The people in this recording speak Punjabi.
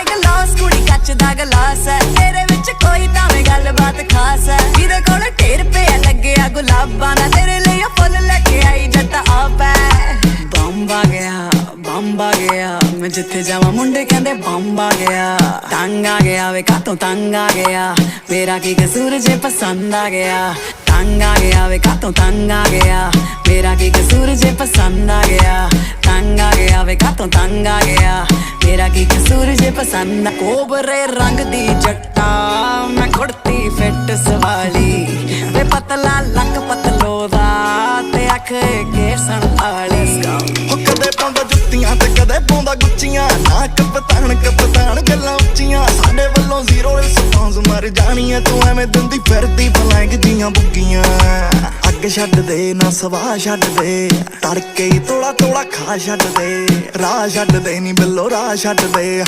ਤੇਰੇ ਗਲਾਸ ਕੁੜੀ ਕੱਚ ਦਾ ਗਲਾਸ ਹੈ। ਤੇਰੇ ਵਿੱਚ ਕੋਈ ਤਾਂ ਵੀ ਗੱਲਬਾਤ ਖਾਸ ਹੈ। ਜਿਹਦੇ ਕੋਲ ਢੇਰ ਪਿਆ ਲੱਗਿਆ ਗੁਲਾਬਾਂ ਦਾ। ਤੇਰੇ ਲਈ ਫੁੱਲ ਲੈ ਕੇ ਆਈ ਜੱਟ ਆਪ ਹੈ। ਗਿਆ, ਬੰਬ ਗਿਆ। ਮੈਂ ਜਿੱਥੇ ਜਾਵਾਂ ਮੁੰਡੇ ਕਹਿੰਦੇ ਬੰਬ ਗਿਆ। ਤੰਗ ਆ ਗਿਆ, ਵੇ ਕਾਤੋਂ ਤੰਗ ਆ ਗਿਆ? ਮੇਰਾ ਕੀ ਕਸੂਰ ਜੇ ਪਸੰਦ ਆ ਗਿਆ? ਤੰਗ ਆ ਗਿਆ, ਵੇ ਕਾਤੋਂ ਤੰਗ ਆ ਗਿਆ? ਮੇਰਾ ਕੀ ਕਸੂਰ ਜੇ ਪਸੰਦ ਆ ਗਿਆ? ਤੰਗ ਆ ਗਿਆ, ਵੇ ਕਾਤੋਂ ਤੰਗ ਆ ਗਿਆ? ਮੇਰਾ ਕੀ ਕਸੂਰ ਜੇ ਪਸੰਦ ਕੋਬਰੇ ਰੰਗ ਦੀ ਜੱਟਾ, ਮੈਂ ਕੁੜਤੀ ਫਿੱਟ ਸਵਾਲੀ। ਵੇ ਪਤਲਾ ਲੱਕ ਪਤਲੋ ਦਾ, ਤੇ ਅੱਖ ਕੇ ਸੰਭਾਲੀ ਉਹ ਕਦੇ ਪਾਉਂਦਾ ਜੁੱਤੀਆਂ ਤੇ ਕਦੇ ਪਾਉਂਦਾ ਗੁੱਚੀਆਂ। ਨਾ ਕਪਤਾਨ ਕਪਤਾਨ ਗੱਲਾਂ ਉੱਚੀਆਂ। ਸਾਡੇ ਵੱਲੋਂ ਜ਼ੀਰੋ ਰਿਸਪੌਂਸ ਮਰ ਜਾਣੀ ਐ ਤੂੰ ਐਵੇਂ ਦਿੰਦੀ ਫਿਰਦੀ ਬਲੈਂਕ ਜੀਆਂ ਬੁੱਗੀਆਂ। ਅੱਗ ਛੱਡ ਦੇ, ਨਾ ਸਵਾ ਛੱਡ ਦੇ। ਤੜਕੇ ਹੀ ਤੋੜਾ ਤੋੜਾ ਖਾ ਛੱਡ ਦੇ। ਰਾਹ ਛੱਡ ਦੇ, ਨੀ ਬਿੱਲੋ ਰਾਹ ਛੱਡ ਦੇ।